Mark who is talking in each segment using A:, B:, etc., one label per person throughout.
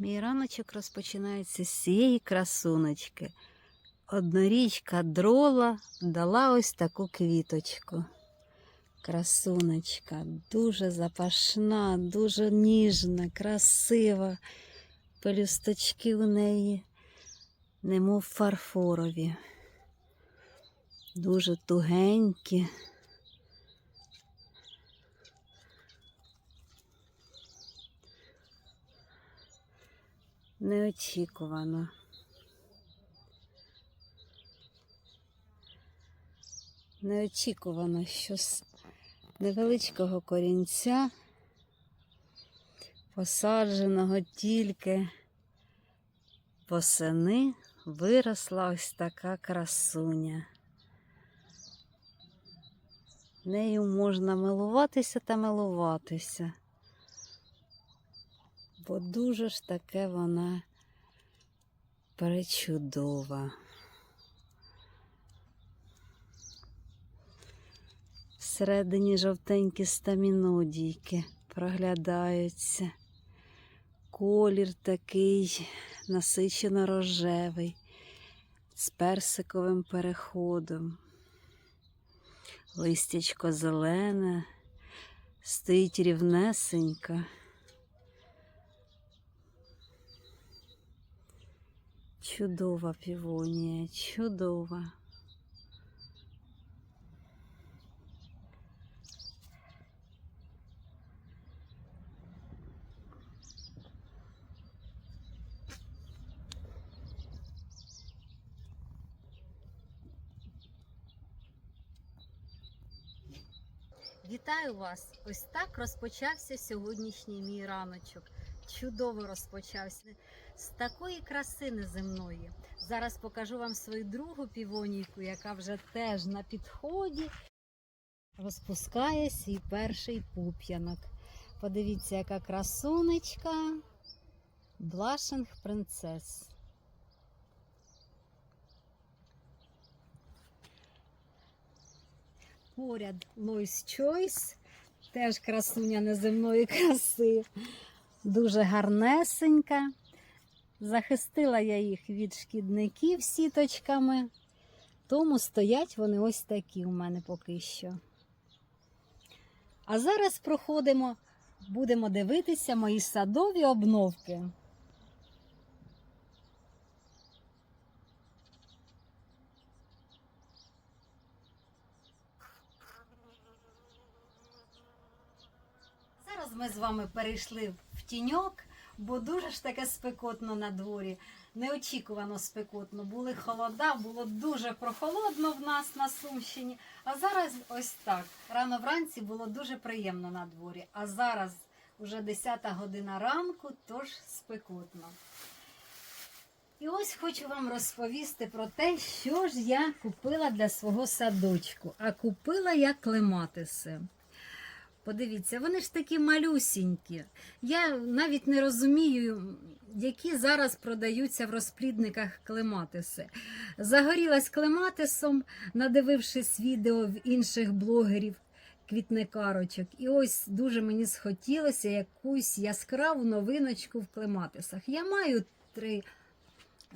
A: Мій раночок розпочинається з цієї красуночки. Однорічка дрола дала ось таку квіточку. Красуночка, дуже запашна, дуже ніжна, красива. Пелюсточки у неї, немов фарфорові, дуже тугенькі. Неочікувано. Неочікувано, що з невеличкого корінця, посадженого тільки восени, виросла ось така красуня. Нею можна милуватися та милуватися бо дуже ж таке вона пречудова. Всередині жовтенькі стамінодійки проглядаються. Колір такий насичено рожевий, з персиковим переходом. Листячко зелене, стоїть рівнесенько. Чудова півонія, чудова. Вітаю вас! Ось так розпочався сьогоднішній мій раночок. Чудово розпочався з такої краси неземної. Зараз покажу вам свою другу півонійку, яка вже теж на підході розпускає свій перший пуп'янок. Подивіться, яка красунечка. Блашинг принцес. Поряд Лойс Чойс, теж красуня неземної краси. Дуже гарнесенька. Захистила я їх від шкідників сіточками, тому стоять вони ось такі у мене поки що. А зараз проходимо, будемо дивитися мої садові обновки. Зараз ми з вами перейшли в тіньок, бо дуже ж таке спекотно на дворі. Неочікувано спекотно. Були холода, було дуже прохолодно в нас на Сумщині. А зараз ось так. Рано вранці було дуже приємно на дворі. А зараз вже 10 година ранку, тож спекотно. І ось хочу вам розповісти про те, що ж я купила для свого садочку. А купила я клематиси. Подивіться, вони ж такі малюсінькі. Я навіть не розумію, які зараз продаються в розплідниках клематиси. Загорілась клематисом, надивившись відео в інших блогерів квітникарочок. І ось дуже мені схотілося якусь яскраву новиночку в клематисах. Я маю три.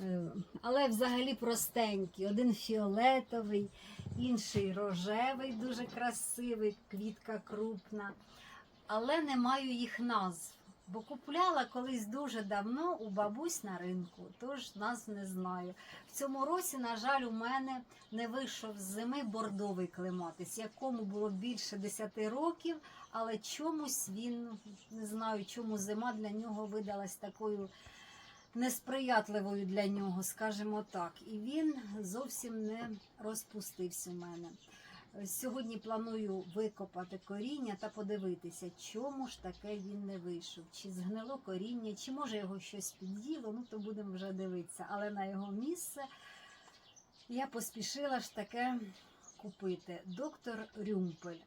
A: е, Але взагалі простенькі. Один фіолетовий, інший рожевий, дуже красивий, квітка крупна. Але не маю їх назв. Бо купляла колись дуже давно у бабусь на ринку, тож назв не знаю. В цьому році, на жаль, у мене не вийшов з зими бордовий клематис, якому було більше 10 років, але чомусь він не знаю, чому зима для нього видалась такою несприятливою для нього, скажімо так. І він зовсім не розпустився у мене. Сьогодні планую викопати коріння та подивитися, чому ж таке він не вийшов. Чи згнило коріння, чи може його щось під'їло, ну то будемо вже дивитися. Але на його місце я поспішила ж таке купити. Доктор Рюмпель.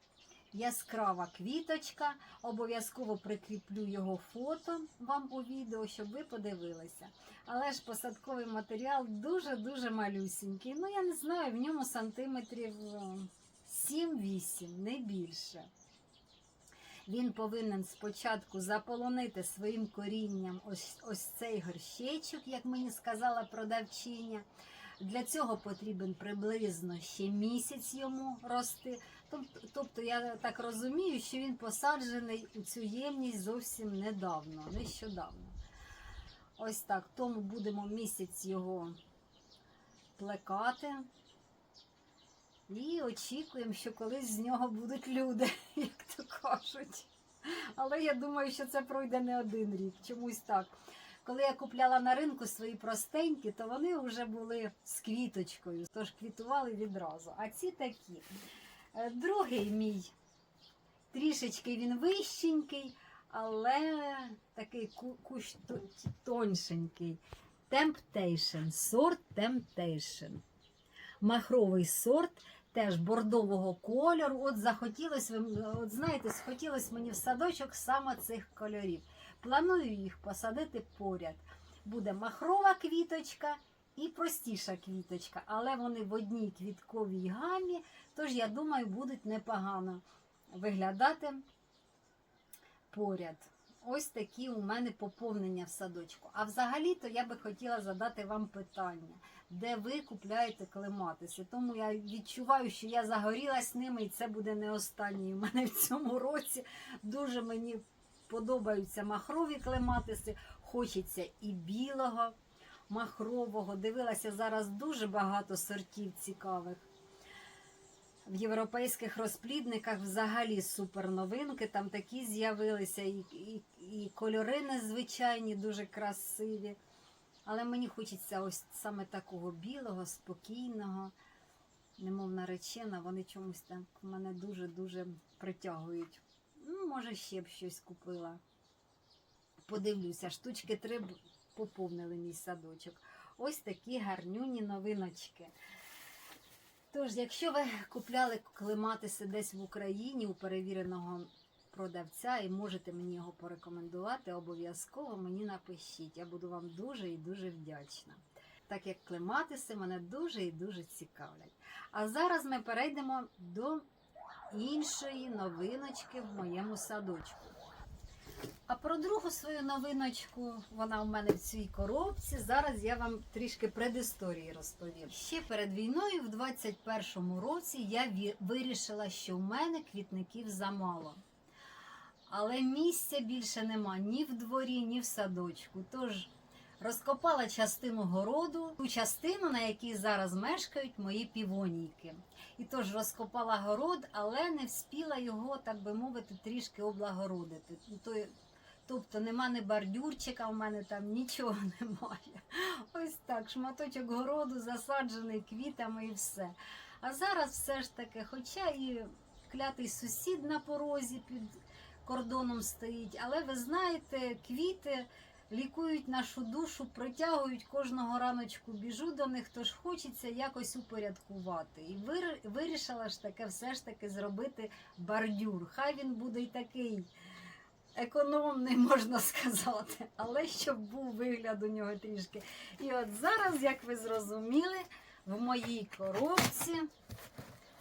A: Яскрава квіточка. Обов'язково прикріплю його фото вам у відео, щоб ви подивилися. Але ж посадковий матеріал дуже-дуже малюсінький. Ну, я не знаю, в ньому сантиметрів е, 7-8, не більше. Він повинен спочатку заполонити своїм корінням ось, ось цей горщечок, як мені сказала продавчиня. Для цього потрібен приблизно ще місяць йому рости. Тобто я так розумію, що він посаджений у цю ємність зовсім недавно, нещодавно. Ось так. Тому будемо місяць його плекати. І очікуємо, що колись з нього будуть люди, як то кажуть. Але я думаю, що це пройде не один рік, чомусь так. Коли я купляла на ринку свої простенькі, то вони вже були з квіточкою, тож квітували відразу. А ці такі. Е, Другий мій трішечки він вищенький, але такий ку- кущ тоншенький. Temptation, сорт Temptation. Махровий сорт, теж бордового кольору. От захотілося, от знаєте, схотілося мені в садочок саме цих кольорів. Планую їх посадити поряд. Буде махрова квіточка і простіша квіточка, але вони в одній квітковій гамі, тож я думаю, будуть непогано виглядати поряд. Ось такі у мене поповнення в садочку. А взагалі-то я би хотіла задати вам питання, де ви купляєте клематиси. Тому я відчуваю, що я загорілась ними, і це буде не останній у мене в цьому році. Дуже мені подобаються махрові клематиси, хочеться і білого, махрового. Дивилася зараз дуже багато сортів цікавих. В європейських розплідниках взагалі супер новинки. Там такі з'явилися, і, і, і кольори незвичайні, дуже красиві. Але мені хочеться ось саме такого білого, спокійного, немов наречена. Вони чомусь так мене дуже-дуже притягують. Може, ще б щось купила. Подивлюся, штучки три поповнили мій садочок. Ось такі гарнюні новиночки. Тож, якщо ви купляли клематиси десь в Україні у перевіреного продавця і можете мені його порекомендувати, обов'язково мені напишіть. Я буду вам дуже і дуже вдячна. Так як клематиси мене дуже і дуже цікавлять. А зараз ми перейдемо до іншої новиночки в моєму садочку. А про другу свою новиночку, вона у мене в цій коробці. Зараз я вам трішки предісторії розповім. Ще перед війною, в 21-му році, я вирішила, що в мене квітників замало. Але місця більше нема ні в дворі, ні в садочку. Тож розкопала частину городу, ту частину, на якій зараз мешкають мої півонійки. І тож розкопала город, але не вспіла його, так би мовити, трішки облагородити. Тобто нема ні бордюрчика, у мене там нічого немає. Ось так, шматочок городу засаджений квітами і все. А зараз все ж таки, хоча і клятий сусід на порозі під кордоном стоїть, але ви знаєте, квіти лікують нашу душу, притягують кожного раночку, біжу до них, тож хочеться якось упорядкувати. І вирішила ж таке все ж таки зробити бордюр. Хай він буде й такий економний, можна сказати, але щоб був вигляд у нього трішки. І от зараз, як ви зрозуміли, в моїй коробці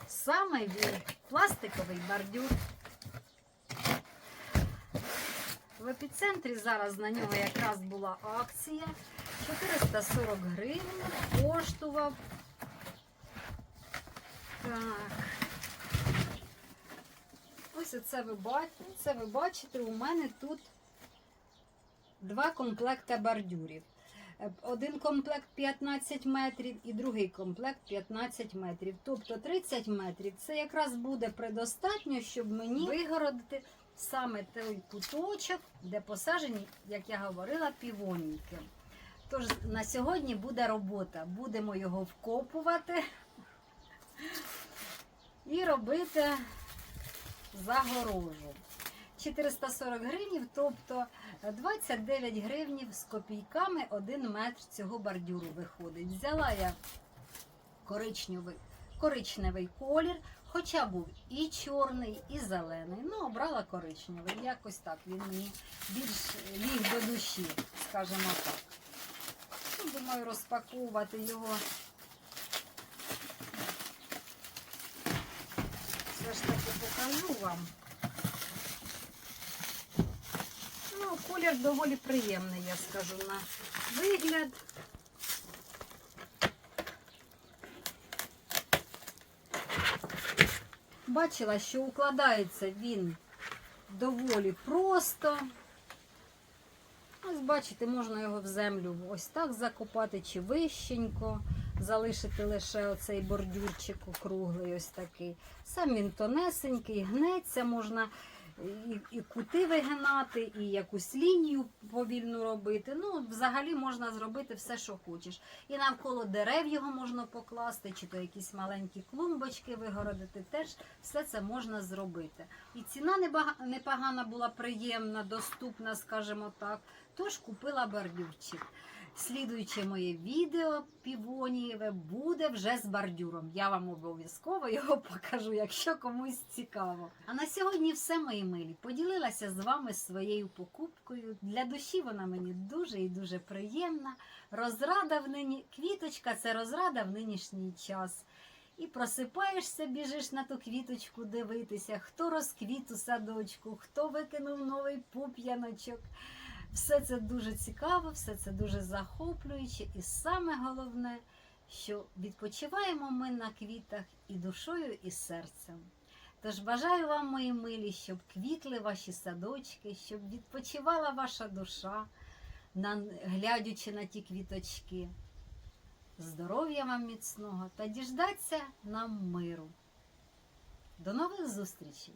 A: саме він пластиковий бордюр. В епіцентрі зараз на нього якраз була акція. 440 гривень коштував. Так. Ось оце ви бачите. Це ви бачите, у мене тут два комплекти бордюрів. Один комплект 15 метрів і другий комплект 15 метрів. Тобто 30 метрів це якраз буде предостатньо, щоб мені вигородити саме той куточок, де посаджені, як я говорила, півоніки. Тож на сьогодні буде робота. Будемо його вкопувати і робити загорожу. 440 гривень, тобто 29 гривнів з копійками 1 метр цього бордюру виходить. Взяла я коричневий, коричневий колір, хоча був і чорний, і зелений. Ну, обрала коричневий. Якось так він мені більш ліг до душі, скажімо так. Ну, думаю, розпаковувати його. Все ж таки покажу вам. Ну, колір доволі приємний, я скажу, на вигляд. Бачила, що укладається він доволі просто. Ось бачите, можна його в землю ось так закопати чи вищенько, залишити лише оцей бордюрчик округлий, ось такий. Сам він тонесенький, гнеться, можна і, і кути вигинати, і якусь лінію повільну робити. Ну, взагалі можна зробити все, що хочеш. І навколо дерев його можна покласти, чи то якісь маленькі клумбочки вигородити. Теж все це можна зробити. І ціна непогана була приємна, доступна, скажімо так. Тож купила бордюрчик. Слідуюче моє відео півонієве буде вже з бордюром. Я вам обов'язково його покажу, якщо комусь цікаво. А на сьогодні все, мої милі. Поділилася з вами своєю покупкою. Для душі вона мені дуже і дуже приємна. Розрада в нині квіточка це розрада в нинішній час. І просипаєшся, біжиш на ту квіточку дивитися, хто розквіт у садочку, хто викинув новий пуп'яночок. Все це дуже цікаво, все це дуже захоплююче, і саме головне, що відпочиваємо ми на квітах і душою, і серцем. Тож бажаю вам, мої милі, щоб квітли ваші садочки, щоб відпочивала ваша душа, глядячи на ті квіточки. Здоров'я вам міцного та діждаться нам миру. До нових зустрічей!